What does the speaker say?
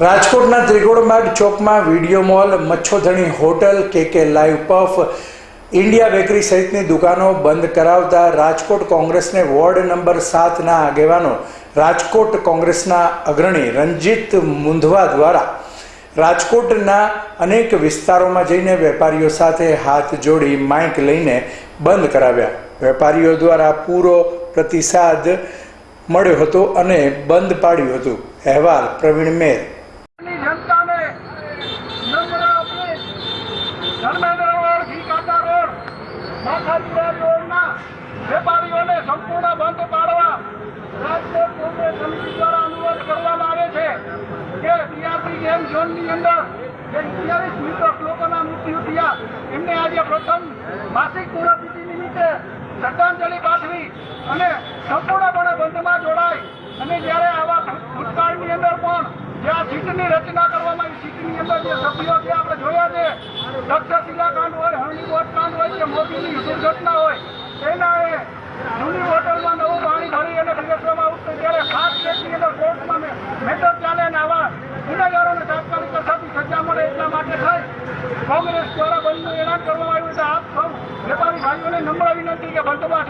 રાજકોટના ત્રિકોણબાગ ચોકમાં video mall, મચ્છોધણી hotel, કે કે લાઈવ પફ, ઇન્ડિયા બેકરી સહિતની દુકાનો બંધ કરાવતા રાજકોટ કોંગ્રેસને વોર્ડ નંબર સાતના આગેવાનો રાજકોટ કોંગ્રેસના અગ્રણી રંજીત મુંધવા દ્વારા. રાજકોટના અનેક વિસ્તારોમાં જઈને વેપારીઓ સાથે હાથ જોડી માઇક લઈને બંધ કરાવ્યા. વેપારીઓ દ્વારા પૂરો પ્રતિસાદ મળ્યો હતો અને બંધ પાડ્યું હતું. અહેવાલ પ્રવીણ મેરની જનતાને નમ્ર અપીલ ધર્મેન્દ્ર રોડ ઘી કાંટા રોડ માથાપુરા વેપારીઓને સંપૂર્ણ બંધ પાડવા રાજકોટ દ્વારા અનુરોધ કરવામાં આવે છે કે ટીઆરપી ગેમ ઝોનની અંદર જે અઠ્યાવીસ નિર્દોષ લોકોના મૃત્યુ થયા એમને આજે પ્રથમ માસિક પુનઃતિથિ નિમિત્તે શ્રદ્ધાંજલિ પાઠવી અને સંપૂર્ણપણે બંધમાં જોડાય અને જ્યારે આવા ભૂતકાળની અંદર પણ જે આ રચના કરવામાં આવી, સીટની અંદર જે સભ્યો ત્યાં તક્ષશિલા કાંડ હોય હરણીકોટ કાંડ હોય કે મોદીની દુર્ઘટના હોય એના એ જૂની હોટલમાં નવું પાણી ભરી અને ખરીદવામાં આવતું ત્યારે ખાસ કેસની અંદર કોર્ટમાં મેટર ચાલે ને આવા ગુનેગારોને તાત્કાલિક અસરથી સજા મળે એટલા માટે થઈ કોંગ્રેસ દ્વારા બંધનું એલાન કરવામાં આવ્યું છે. આપ સૌ વેપારી ભાઈઓને નમ્ર વિનંતી કે બંધમાં